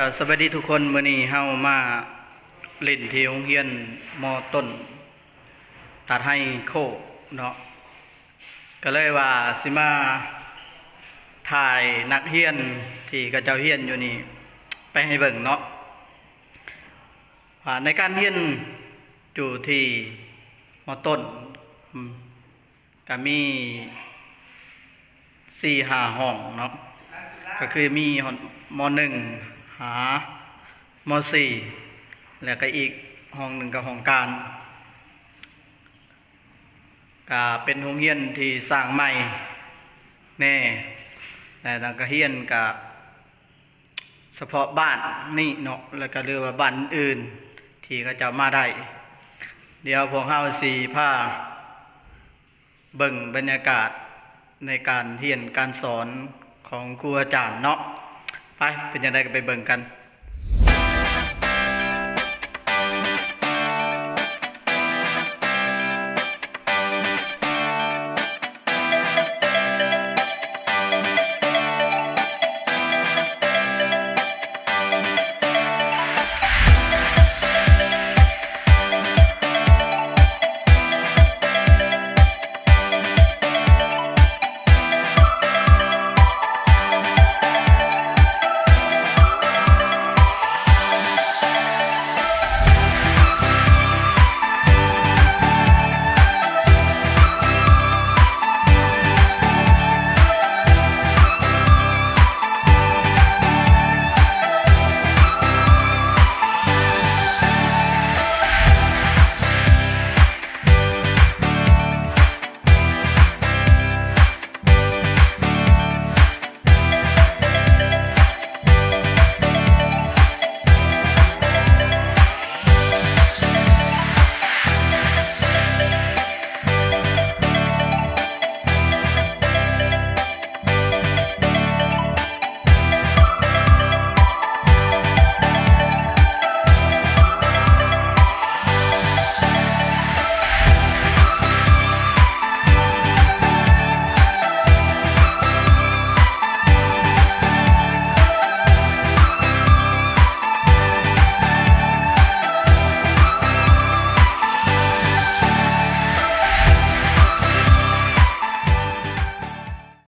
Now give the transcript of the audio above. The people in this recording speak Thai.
จ้าสวัสดีทุกคนมื้อนี้เฮามาเล่นที่โรงเรียนมต้น ตัดให้โคกเนาะก็เลยว่าสิมาถ่ายนักเรียนที่กระเจ้าเรียนอยู่นี่ ไปให้เบิ่งเนาะว่าในการเรียนอยู่ที่มต้นก็มีสี่ห้าห้องเนาะก็คือมีหอนมหนึ่ง หามสี่แล้วก็อีกห้องหนึ่งกับห้องการก็เป็นโรงเรียนที่สร้างใหม่แน่แต่ทางกระเฮียนกับเฉพาะบ้านนี่เนาะแล้วก็เรือว่าบ้านอื่น ที่ก็จะมาได้ เดี๋ยวพวกเฮาสีผ้าเบิ่งบรรยากาศในการเรียนการสอนของครูอาจารย์เนาะ ไปเป็นยังไงก็ไปเบิ่งกัน